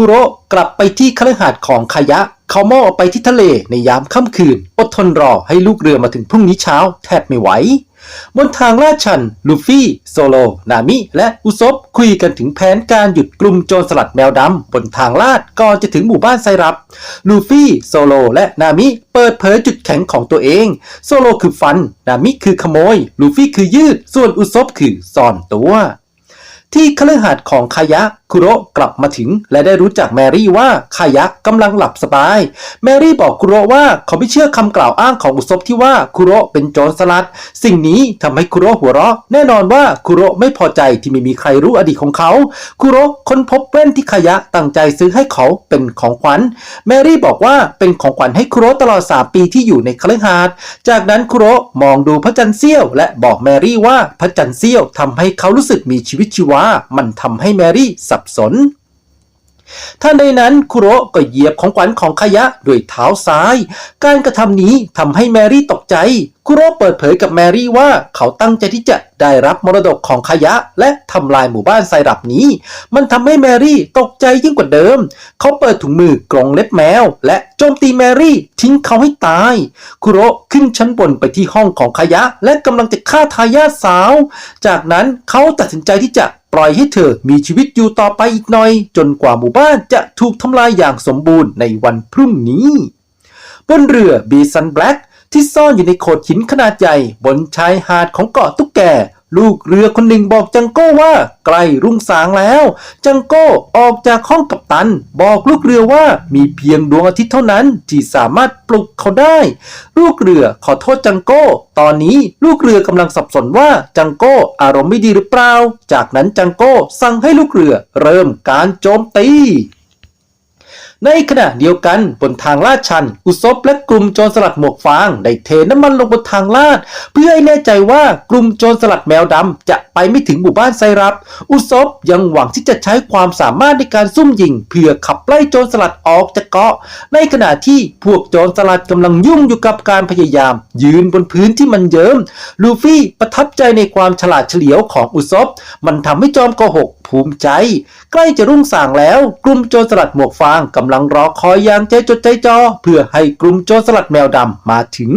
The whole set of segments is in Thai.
คุโระกลับไปที่คฤหาสน์ของคายะ เขามองอไปที่ทะเลในยามค่ำคืน อดทนรอให้ลูกเรือมาถึงพรุ่งนี้เช้าแทบไม่ไหว บนทางลาดชัน ลูฟี่ โซโล นามิ และอุซบคุยกันถึงแผนการหยุดกลุ่มโจรสลัดแมวดำบนทางลาดก่อนจะถึงหมู่บ้านไซรับ ลูฟี่ โซโล และนามิเปิดเผยจุดแข็งของตัวเอง โซโลคือฟัน นามิคือขโมย ลูฟี่คือยืด ส่วนอุซบคือซ่อนตัว ที่คฤหาสน์ของคายะคุโระกลับมาถึง และได้รู้จักแมรี่ว่าคายะกำลังหลับสบาย แมรี่บอกคุโระว่าเขาไม่เชื่อคำกล่าวอ้างของอุซบที่ว่าคุโระเป็นโจรสลัด สิ่งนี้ทำให้คุโระหัวเราะ แน่นอนว่าคุโระไม่พอใจที่ไม่มีใครรู้อดีตของเขาคุโระค้นพบแว่นที่คายะตั้งใจซื้อให้เขาเป็นของขวัญ แมรี่บอกว่าเป็นของขวัญให้คุโระตลอด 3 ปีที่อยู่ในคฤหาสน์จากนั้นคุโระมองดูพระจันทร์เสี้ยว และบอกแมรี่ว่าพระจันทร์เสี้ยวทำให้เขารู้สึกมีชีวิตชีวามันทำให้แมรี่สับสนท่านใดนั้นคุโระก็เหยียบของขวัญของขยะด้วยเท้าซ้าย การกระทำนี้ทำให้แมรี่ตกใจ คุโรเปิดเผยกับแมรี่ว่าเขาตั้งใจที่จะได้รับมรดกของขยะ และทำลายหมู่บ้านไซรับนี้ มันทำให้แมรี่ตกใจยิ่งกว่าเดิม เขาเปิดถุงมือกรงเล็บแมว และโจมตีแมรี่ทิ้งเขาให้ตาย คุโรขึ้นชั้นบนไปที่ห้องของขยะ และกำลังจะฆ่าทายาทสาว จากนั้นเขาตัดสินใจที่จะปล่อยให้เธอมีชีวิตอยู่ต่อไปอีกหน่อย จนกว่าหมู่บ้านจะถูกทำลายอย่างสมบูรณ์ในวันพรุ่งนี้ บนเรือบีซันแบล็ก ที่ซ่อนอยู่ในโขดหินขนาดใหญ่ บนชายหาดของเกาะตุ๊กแก ลูกเรือคนหนึ่งบอกจังโก้ว่าใกล้รุ่งสางแล้ว จังโก้ออกจากห้องกัปตัน บอกลูกเรือว่ามีเพียงดวงอาทิตย์เท่านั้นที่สามารถปลุกเขาได้ ลูกเรือขอโทษจังโก้ ตอนนี้ลูกเรือกำลังสับสนว่าจังโก้อารมณ์ไม่ดีหรือเปล่า จากนั้นจังโก้สั่งให้ลูกเรือเริ่มการโจมตี ในขณะเดียวกันบนทางลาดชัน อุซบและกลุ่มโจรสลัดหมวกฟางได้เทน้ำมันลงบนทางลาด เพื่อให้แน่ใจว่ากลุ่มโจรสลัดแมวดำจะไปไม่ถึงหมู่บ้านไซรับ อุซบยังหวังที่จะใช้ความสามารถในการซุ่มยิง เพื่อขับไล่โจรสลัดออกจากเกาะ ในขณะที่พวกโจรสลัดกำลังยุ่งอยู่กับการพยายาม ยืนบนพื้นที่มันเยิ้มลูฟี่ประทับใจในความฉลาดเฉลียวของอุซบมันทำให้จอมโกหกภูมิใจ ใกล้จะรุ่งสางแล้ว กลุ่มโจรสลัดหมวกฟางกำำลังรอคอยอย่างใจจดใจจ่อเพื่อให้กลุ่มโจรสลัดแมวดำมาถึง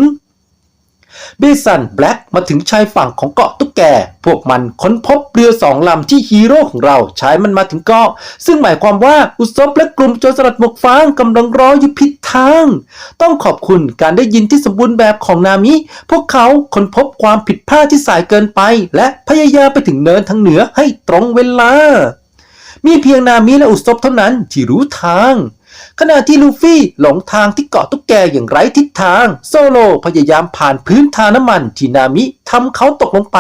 บิสันแบล็กมาถึงชายฝั่งของเกาะตุ๊กแก พวกมันค้นพบเรือสองลำที่ฮีโร่ของเราใช้มันมาถึงเกาะ ซึ่งหมายความว่าอุซบและกลุ่มโจรสลัดหมวกฟางกำลังรออยู่ผิดทาง ต้องขอบคุณการได้ยินที่สมบูรณ์แบบของนามิ พวกเขาค้นพบความผิดพลาดที่สายเกินไป และพยายามไปถึงเนินทางเหนือให้ตรงเวลา มีเพียงนามิและอุซบเท่านั้นที่รู้ทาง ขณะที่ลูฟี่หลงทางที่เกาะตุ๊กแกอย่างไร้ทิศทาง โซโลพยายามผ่านพื้นทาน้ำมันที่นามิทำเขาตกลงไป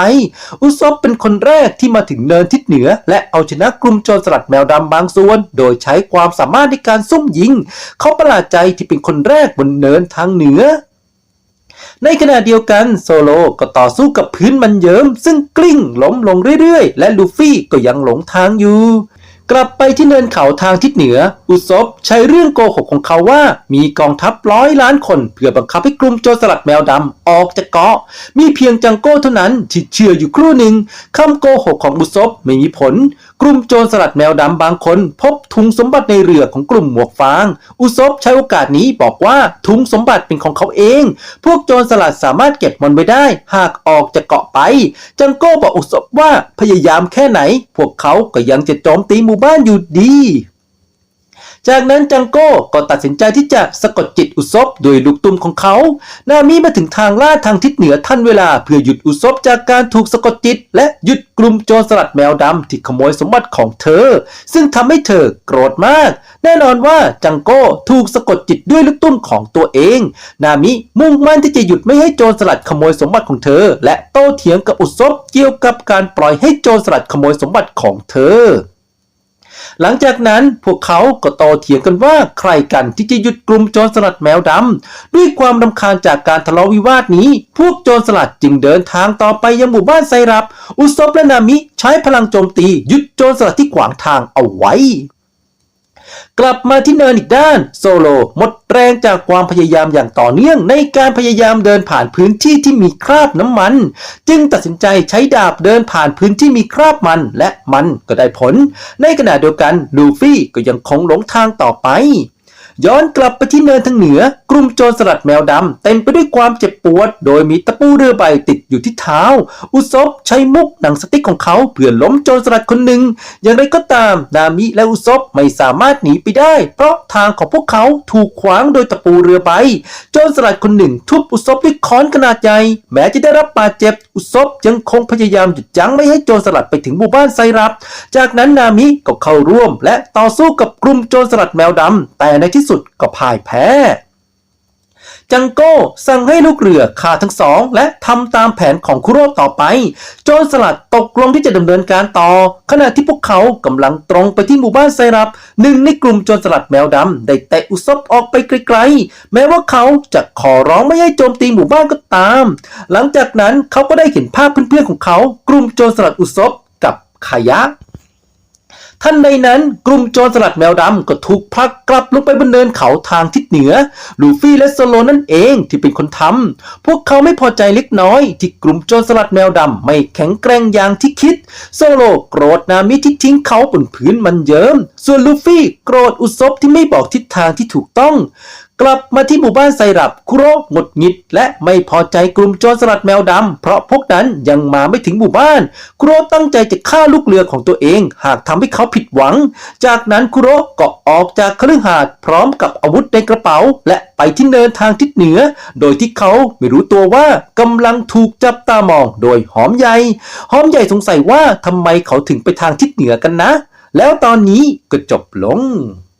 อุซบเป็นคนแรกที่มาถึงเนินทิศเหนือ และเอาชนะกลุ่มโจรสลัดแมวดำบางส่วน โดยใช้ความสามารถในการซุ่มยิง เขาประหลาดใจที่เป็นคนแรกบนเนินทางเหนือในขณะเดียวกันโซโลก็ต่อสู้กับพื้นมันเยิ้มซึ่งกลิ้งล้มลงเรื่อยๆ และลูฟี่ก็ยังหลงทางอยู่ กลับไปที่เนินเขาทางทิศเหนือ อุซบใช้เรื่องโกหกของเขาว่ามีกองทัพร้อยล้านคนเพื่อบังคับให้กลุ่มโจรสลัดแมวดำออกจากเกาะ มีเพียงจังโก้เท่านั้นที่เชื่ออยู่ครู่หนึ่งคำโกหกของอุซบไม่มีผล กลุ่มโจรสลัดแมวดำบางคน พบถุงสมบัติในเรือของกลุ่มหมวกฟาง อุซบใช้โอกาสนี้บอกว่าถุงสมบัติเป็นของเขาเอง พวกโจรสลัดสามารถเก็บมันไว้ได้ หากออกจากเกาะไป จังโก้บอกอุซบว่าพยายามแค่ไหน พวกเขาก็ยังจะโจมตีหมู่บ้านอยู่ดี จากนั้นจังโก้ก็ตัดสินใจที่จะสะกดจิตอุซบโดยลูกตุ้มของเขา นามิมาถึงทางลาดทางทิศเหนือทันเวลาเพื่อหยุดอุซบจากการถูกสะกดจิต และหยุดกลุ่มโจรสลัดแมวดำที่ขโมยสมบัติของเธอ ซึ่งทำให้เธอโกรธมาก แน่นอนว่าจังโก้ถูกสะกดจิตด้วยลูกตุ้มของตัวเอง นามิมุ่งมั่นที่จะหยุดไม่ให้โจรสลัดขโมยสมบัติของเธอ และโต้เถียงกับอุซบเกี่ยวกับการปล่อยให้โจรสลัดขโมยสมบัติของเธอ หลังจากนั้นพวกเขาก็โตเถียงกันว่าใครกันที่จะหยุดกลุ่มโจรสลัดแมวดำด้วยความรำคาญจากการทะเลาะวิวาทนี้ พวกโจรสลัดจึงเดินทางต่อไปยังหมู่บ้านไซรับ อุซบและนามิใช้พลังโจมตีหยุดโจรสลัดที่ขวางทางเอาไว้ กลับมาที่เนินอีกด้าน โซโลหมดแรงจากความพยายามอย่างต่อเนื่องในการพยายามเดินผ่านพื้นที่ที่มีคราบน้ำมัน จึงตัดสินใจใช้ดาบเดินผ่านพื้นที่มีคราบมันและมันก็ได้ผล ในขณะเดียวกันลูฟี่ก็ยังคงหลงทางต่อไป ย้อนกลับไปที่เนินทางเหนือ กลุ่มโจรสลัดแมวดำเต็มไปด้วยความเจ็บปวด โดยมีตะปูเรือใบติดอยู่ที่เท้า อุซบใช้มุกหนังสติ๊กของเขาเพื่อล้มโจรสลัดคนหนึ่ง อย่างไรก็ตาม นามิและอุซบไม่สามารถหนีไปได้ เพราะทางของพวกเขาถูกขวางโดยตะปูเรือใบ โจรสลัดคนหนึ่งทุบอุซบด้วยค้อนขนาดใหญ่ แม้จะได้รับบาดเจ็บ อุซบยังคงพยายามหยุดยั้งไม่ให้โจรสลัดไปถึงหมู่บ้านไซรับ จากนั้นนามิก็เข้าร่วม และต่อสู้กับกลุ่มโจรสลัดแมวดำแต่ในที่สุดก็พ่ายแพ้ จังโก้สั่งให้ลูกเรือฆ่าทั้งสอง และทำตามแผนของคุโรต่อไป โจรสลัดตกลงที่จะดำเนินการต่อ ขณะที่พวกเขากำลังตรงไปที่หมู่บ้านไซรับ หนึ่งในกลุ่มโจรสลัดแมวดำได้เตะอุซบออกไปไกลๆ แม้ว่าเขาจะขอร้องไม่ให้โจมตีหมู่บ้านก็ตาม หลังจากนั้นเขาก็ได้เห็นภาพเพื่อนๆของเขา กลุ่มโจรสลัดอุซบกับขายะ ท่านใดนั้นกลุ่มโจรสลัดแมวดำก็ถูกพลักกลับลงไปบนเนินเขาทางทิศเหนือ ลูฟี่และโซโลนั่นเองที่เป็นคนทำพวกเขาไม่พอใจเล็กน้อย ที่กลุ่มโจรสลัดแมวดำไม่แข็งแกร่งอย่างที่คิด โซโลโกรธนามิที่ทิ้งเขาบนพื้นมันเยิ้มส่วนลูฟี่โกรธอุซบที่ไม่บอกทิศทางที่ถูกต้อง กลับมาที่หมู่บ้านไซรับ คุโรหงดหงิด และไม่พอใจกลุ่มโจรสลัดแมวดำ เพราะพวกนั้นยังมาไม่ถึงหมู่บ้าน คุโรตั้งใจจะฆ่าลูกเรือของตัวเอง หากทำให้เขาผิดหวัง จากนั้นคุโรก็ออกจากคฤหาสน์พร้อมกับอาวุธในกระเป๋า และไปที่เนินทางทิศเหนือ โดยที่เขาไม่รู้ตัวว่ากำลังถูกจับตามองโดยหอมใหญ่หอมใหญ่สงสัยว่าทำไมเขาถึงไปทางทิศเหนือกันนะ แล้วตอนนี้ก็จบลง